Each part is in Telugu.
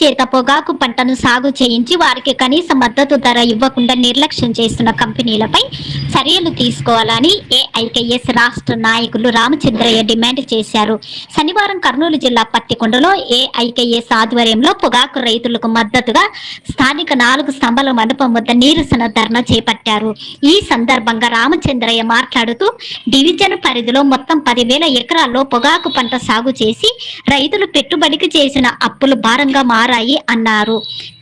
చేత పొగాకు పంటను సాగు చేయించి వారికి కనీస మద్దతు ధర ఇవ్వకుండా నిర్లక్ష్యం చేస్తున్న కంపెనీలపై చర్యలు తీసుకోవాలని ఏఐకేఎస్ రాష్ట్ర నాయకులు రామచంద్రయ్య డిమాండ్ చేశారు. శనివారం కర్నూలు జిల్లా పత్తికొండలో ఏఐకేఎస్ ఆధ్వర్యంలో పొగాకు రైతులకు మద్దతుగా స్థానిక నాలుగు స్తంభాల మండపం వద్ద నీరసన ధర్నా చేపట్టారు. ఈ సందర్భంగా రామచంద్రయ్య మాట్లాడుతూ డివిజన్ పరిధిలో మొత్తం పదివేల ఎకరాల్లో పొగాకు పంట సాగు చేసి రైతులు పెట్టుబడికి చేసిన అప్పులు భారంగా మారు మారాయి అన్నారు.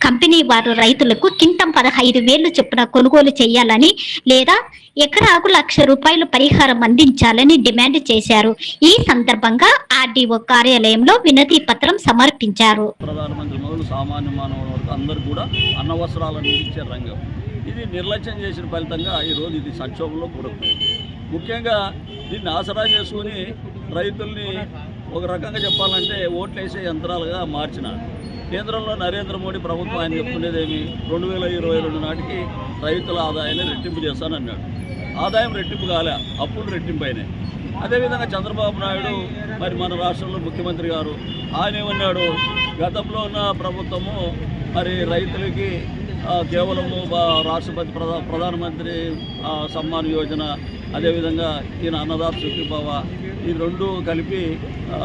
కంపెనీ వారు రైతులకు కింటం పదహైదు వేలు చొప్పున కొనుగోలు చేయాలని లేదా ఎకరాకు లక్ష రూపాయలు పరిహారం అందించాలని డిమాండ్ చేశారు. ఈ సందర్భంగా ఆర్డీఓ కార్యాలయంలో వినతి పత్రం సమర్పించారు. ప్రధానమంత్రి మొదలు సామాన్య మానవుల వరకు అందరూ కూడా అన్నవసరాలను ఇచ్చే రంగం. ఇది నిర్లక్ష్యం చేసిన ఫలితంగా ఈరోజు ఇది సంక్షోభంలో కూరుకుపోయింది ముఖ్యంగా దీన్ని ఆసరా చేసుకుని రైతుల్ని ఒక రకంగా చెప్పాలంటే ఓట్లు వేసే యంత్రాలుగా మార్చినారు కేంద్రంలో నరేంద్ర మోడీ ప్రభుత్వం ఆయన చెప్తున్నదేమి రెండు వేల ఇరవై రెండు నాటికి రైతుల ఆదాయాన్ని రెట్టింపు చేస్తానన్నాడు. ఆదాయం రెట్టింపు కాలే అప్పులు రెట్టింపు అయినాయి అదేవిధంగా చంద్రబాబు నాయుడు మరి మన రాష్ట్రంలో ముఖ్యమంత్రి గారు ఆయన ఏమన్నాడు? గతంలో ఉన్న ప్రభుత్వము మరి రైతులకి కేవలము రాష్ట్రపతి ప్రధా ప్రధానమంత్రి సమ్మాన్ యోజన అదేవిధంగా ఈయన అన్నదాత సుఖీభావ ఈ రెండు కలిపి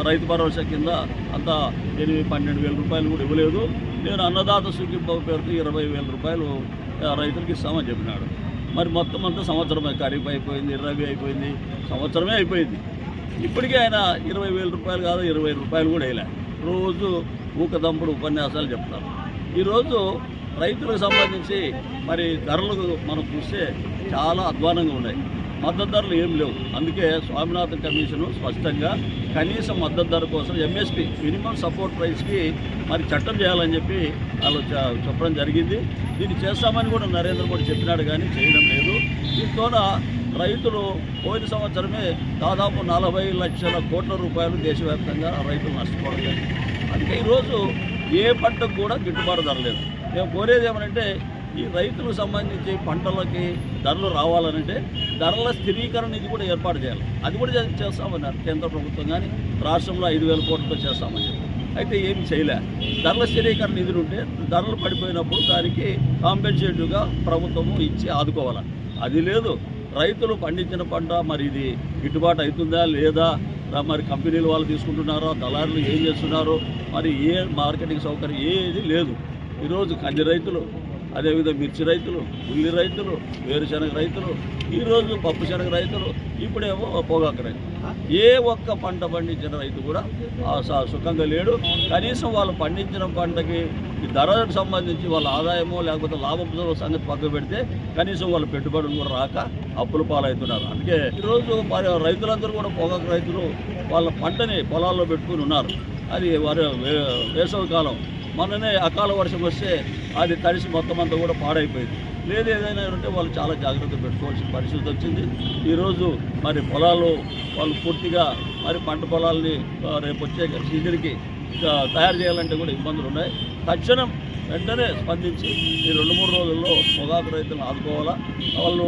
రైతు భరోసా కింద అంతా ఎనిమిది పన్నెండు వేల రూపాయలు కూడా ఇవ్వలేదు. నేను అన్నదాత సుఖీభావ పేరుతో ఇరవై వేల రూపాయలు ఆ, రైతులకు ఇస్తామని చెప్పినాడు. మరి మొత్తం అంతా సంవత్సరమే ఖరీఫ్ అయిపోయింది రవి అయిపోయింది సంవత్సరమే అయిపోయింది. ఇప్పటికే ఆయన ఇరవై వేల రూపాయలు కాదు ఇరవై రూపాయలు కూడా వేయలే. రోజు ఊకదంపుడు ఉపన్యాసాలు చెప్తారు. ఈరోజు రైతులకు సంబంధించి మరి ధరలు మనం చూస్తే చాలా అధ్వానంగా ఉన్నాయి. మద్దతు ధరలు ఏం లేవు. అందుకే స్వామినాథన్ కమిషను స్పష్టంగా కనీస మద్దతు ధర కోసం ఎంఎస్పి మినిమం సపోర్ట్ ప్రైస్కి మరి చట్టం చేయాలని చెప్పి వాళ్ళు చెప్పడం జరిగింది. దీన్ని చేస్తామని కూడా నరేంద్ర మోడీ చెప్పినాడు కానీ చేయడం లేదు. దీంతో రైతులు పోయిన సంవత్సరమే దాదాపు నలభై లక్షల కోట్ల రూపాయలు దేశవ్యాప్తంగా రైతులు నష్టపోవడం జరిగింది. అందుకే ఈరోజు ఏ పంటకు కూడా గిట్టుబాటు ధర లేదు. మేము కోరేది ఏమనంటే ఈ రైతులకు సంబంధించి పంటలకి ధరలు రావాలనంటే ధరల స్థిరీకరణ ఇది కూడా ఏర్పాటు చేయాలి. అది కూడా చేస్తామన్నారు కేంద్ర ప్రభుత్వం కానీ రాష్ట్రంలో ఐదు వేల కోట్లతో చేస్తామని చెప్పి. అయితే ఏమి చేయలే. ధరల స్థిరీకరణ నిధులు ఉంటే ధరలు పడిపోయినప్పుడు దానికి కాంపెన్సేటివ్గా ప్రభుత్వము ఇచ్చి ఆదుకోవాలి. అది లేదు. రైతులు పండించిన పంట మరి ఇది గిట్టుబాటు అవుతుందా లేదా? మరి కంపెనీలు వాళ్ళు తీసుకుంటున్నారో? దళారులు ఏం చేస్తున్నారో? మరి ఏ మార్కెటింగ్ సౌకర్యం ఏది లేదు. ఈరోజు కంది రైతులు అదేవిధంగా మిర్చి రైతులు ఉల్లి రైతులు వేరుశనగ రైతులు ఈరోజు పప్పు శనగ రైతులు ఇప్పుడేమో పొగాకు రైతు ఏ ఒక్క పంట పండించిన రైతు కూడా స- సుఖంగా లేడు. కనీసం వాళ్ళు పండించిన పంటకి ఈ ధరకు సంబంధించి వాళ్ళ ఆదాయమో లేకపోతే లాభం సంగతి పక్కకు పెడితే కనీసం వాళ్ళ పెట్టుబడులు కూడా రాక అప్పుల పాలవుతున్నారు. అందుకే ఈరోజు రైతులందరూ కూడా పొగాకు రైతులు వాళ్ళ పంటని పొలాల్లో పెట్టుకుని ఉన్నారు. అది వారి వే- వేసవి కాలం. మొన్ననే అకాల వర్షం వస్తే అది తడిసి మొత్తం అంతా కూడా పాడైపోయింది. లేదు ఏదైనా ఉంటే వాళ్ళు చాలా జాగ్రత్త పెట్టుకోవాల్సిన పరిస్థితి వచ్చింది. ఈరోజు మరి పొలాలు వాళ్ళు పూర్తిగా మరి పంట పొలాల్ని రేపు వచ్చే సీజన్కి తయారు చేయాలంటే కూడా ఇబ్బందులు ఉన్నాయి. తక్షణం వెంటనే స్పందించి ఈ రెండు మూడు రోజుల్లో పొగాకు రైతులను ఆదుకోవాలా. వాళ్ళు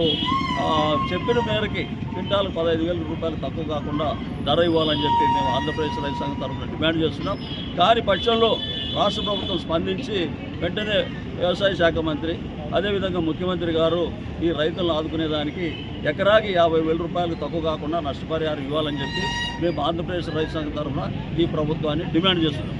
చెప్పిన మేరకి క్వింటాలు పదహైదు వేల రూపాయలు తక్కువ కాకుండా ధర ఇవ్వాలని చెప్పి మేము ఆంధ్రప్రదేశ్ రైతు సంఘం తరఫున డిమాండ్ చేస్తున్నాం. కానీ పక్షంలో రాష్ట్ర ప్రభుత్వం స్పందించి వెంటనే వ్యవసాయ శాఖ మంత్రి అదేవిధంగా ముఖ్యమంత్రి గారు ఈ రైతులను ఆదుకునేదానికి ఎకరాకి యాభై వేల రూపాయలు తక్కువ కాకుండా నష్టపరిహారం ఇవ్వాలని చెప్పి మేము ఆంధ్రప్రదేశ్ రైతు సంఘం తరఫున ఈ ప్రభుత్వాన్ని డిమాండ్ చేస్తున్నాం.